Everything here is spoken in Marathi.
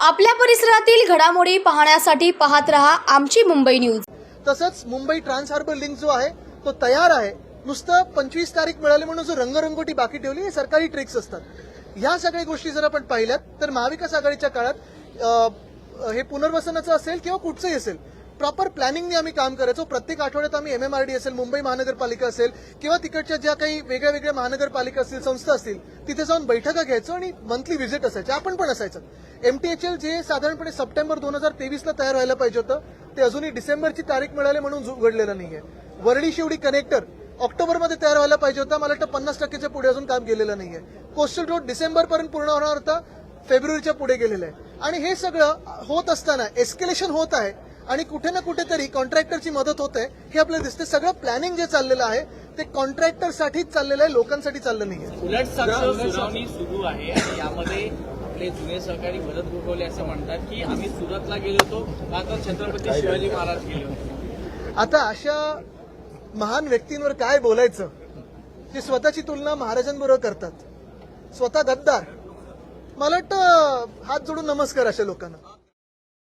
आपल्या परिसरातील घडामोडी पाहण्यासाठी पाहत रहा आमची मुंबई न्यूज. तसंच मुंबई ट्रान्स हार्बर लिंक जो आहे तो तयार आहे. नुसतं पंचवीस तारीख मिळाली म्हणून जो रंगरंगोटी बाकी ठेवली हे सरकारी ट्रिक्स असतात. ह्या सगळ्या गोष्टी जर आपण पाहिल्यात तर महाविकास आघाडीच्या काळात हे पुनर्वसनाचं असेल किंवा कुठचंही असेल प्रॉपर प्लॅनिंगने आम्ही काम करायचो. प्रत्येक आठवड्यात आम्ही एमएमआरडी असेल मुंबई महानगरपालिका असेल किंवा तिकडच्या ज्या काही वेगळ्या वेगळ्या महानगरपालिका असतील संस्था असतील तिथे जाऊन बैठका घ्यायचो आणि मंथली व्हिजिट असायचे. आपण पण असायचं. एमटीएचएल जे साधारणपणे सप्टेंबर दोन हजार तेवीसला तयार व्हायला पाहिजे होतं ते अजूनही डिसेंबरची तारीख मिळाली म्हणून उघडलेलं नाहीये. वरळी शिवडी कनेक्टर ऑक्टोबरमध्ये तयार व्हायला पाहिजे होता. मला वाटतं पन्नास टक्केच्या पुढे अजून काम गेलेलं नाहीये. कोस्टल रोड डिसेंबर पर्यंत पूर्ण होणार होता फेब्रुवारीच्या पुढे गेलेलं आहे. आणि हे सगळं होत असताना एस्केलेशन होत आहे. आणि कुठे ना कुठेतरी कॉन्ट्रॅक्टरची मदत होत. आहे हे आपल्याला दिसते सगळं प्लॅनिंग जे चाललेलं आहे ते कॉन्ट्रॅक्टरसाठीच चाललेलं आहे लोकांसाठी चाललं नाहीये. उलट सुनावणी सुरू आहे आणि यामध्ये आपले जुने सहकारी भरत गोगवले असं म्हणतात की आम्ही सुरतला गेलो होतो का तर छत्रपती शिवाजी महाराज गेले होते. आता अशा महान व्यक्तींवर काय बोलायचं? जे स्वतःची तुलना महाराजांबरोबर करतात. स्वतः गद्दार. मला वाटतं हात जोडून नमस्कार अशा लोकांना.